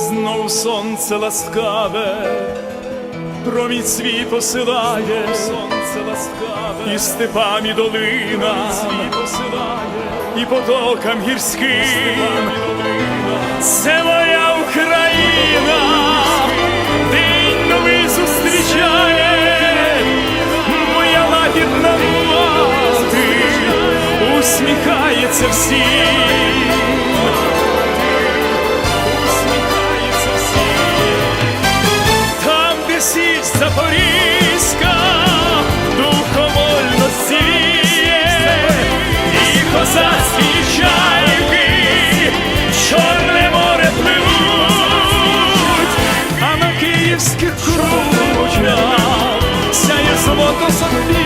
знов сонце ласкаве, промінь свій посилає, сонце ласкаве, і степам, і долина, свій посилає, і потокам гірським, це моя Україна, день новий зустрічає, моя лагідна мати, усміхається всім. Запорізька духовольно сіє, і козацькі чайки в чорне море пливуть, а на київських кручах сяє золото собі.